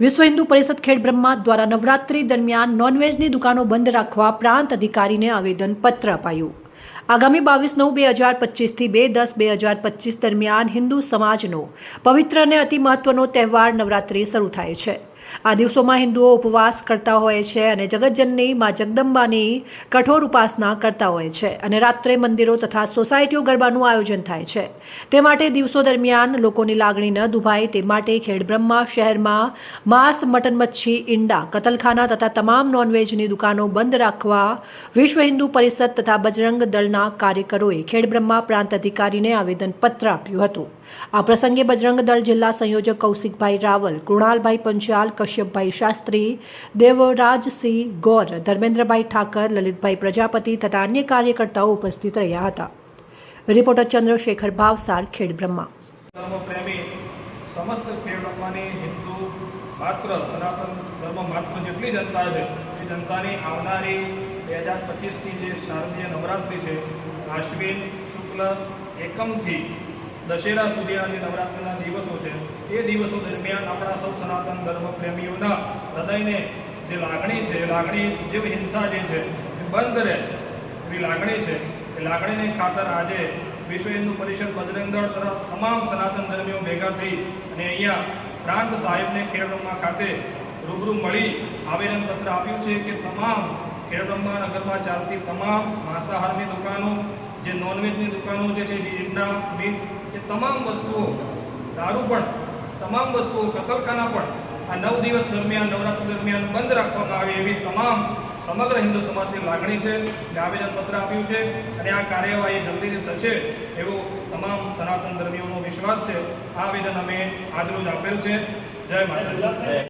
વિશ્વ હિન્દુ પરિષદ ખેડ બ્રહ્મા દ્વારા નવરાત્રી દરમિયાન નોનવેજની દુકાનો બંધ રાખવા પ્રાંત અધિકારીને આવેદનપત્ર અપાયું. આગામી બાવીસ નવ બે હજાર પચીસથી બે દસ બે હજાર પચીસ દરમિયાન હિન્દુ સમાજનો પવિત્ર અને અતિ મહત્વનો તહેવાર નવરાત્રી શરૂ થાય છે. આ દિવસોમાં હિન્દુઓ ઉપવાસ કરતા હોય છે અને જગતજનની મા જગદંબાની કઠોર ઉપાસના કરતા હોય છે અને રાત્રે મંદિરો તથા સોસાયટીઓ ગરબાનું આયોજન થાય છે. તે માટે દિવસો દરમિયાન લોકોની લાગણી ન દુભાય તે માટે ખેડબ્રહ્મા શહેરમાં માંસ, મટન, મચ્છી, ઈંડા, કતલખાના તથા તમામ નોનવેજની દુકાનો બંધ રાખવા વિશ્વ હિન્દુ પરિષદ તથા બજરંગ દળના કાર્યકરોએ ખેડબ્રહ્મા પ્રાંત અધિકારીને આવેદનપત્ર આપ્યું હતું. આ પ્રસંગે બજરંગ દળ જિલ્લા સંયોજક કૌશિકભાઈ રાવલ, કૃણાલભાઈ પંચાલ કશ્યપભાઈ શાસ્ત્રી દેવરાજસિંહ ગોર, ધર્મેન્દ્રભાઈ ઠાકર, લલિતભાઈ પ્રજાપતિ તથા અન્ય કાર્યકર્તાઓ ઉપસ્થિત રહ્યા હતા. રિપોર્ટર ચંદ્રશેખર ભાવસાર ખેડબ્રહ્મા બ્રહ્મા. સમસ્ત ખેડૂતોની હિન્દુ માત્ર સનાતન ધર્મ માત્ર જેટલી જનતા છે, એ જનતાની આવનારી બે હજાર પચીસની જે શારદીય નવરાત્રિ છે, આશ્વિન, શુક્લ, એકમથી દશેરા સુધીના જે નવરાત્રિના દિવસો છે. એ દિવસો દરમિયાન આપણા સૌ સનાતન ધર્મ પ્રેમીઓના હૃદયને જે લાગણી છે, લાગણી જેવી હિંસા જે છે, એ બંધ રહે એવી લાગણી છે. એ લાગણીને ખાતર આજે વિશ્વ હિન્દુ પરિષદ બજરંગ તરફ તમામ સનાતન ધર્મીઓ ભેગા થઈ અને અહીંયા પ્રાંત સાહેબને ખેડબ્રહ્મા ખાતે રૂબરૂ મળી આવેદનપત્ર આપ્યું છે કે તમામ ખેડબ્રહ્મા નગરમાં ચાલતી તમામ માંસાહારની દુકાનો, જે નોનવેજની દુકાનો જે છે, જે ઈંડા મીટ તમામ વસ્તુઓ, દારૂ પણ, તમામ વસ્તુઓ, કતલખાના પણ, આ નવ દિવસ દરમિયાન, નવરાત્રિ દરમિયાન બંધ રાખવામાં આવે એવી તમામ સમગ્ર હિન્દુ સમાજની લાગણી છે. અને આવેદનપત્ર આપ્યું છે અને આ કાર્યવાહી જલ્દીથી થશે એવો તમામ સનાતન ધર્મીઓનો વિશ્વાસ છે. આ આવેદન અમે આજરોજ આપેલ છે. જય માતાજી.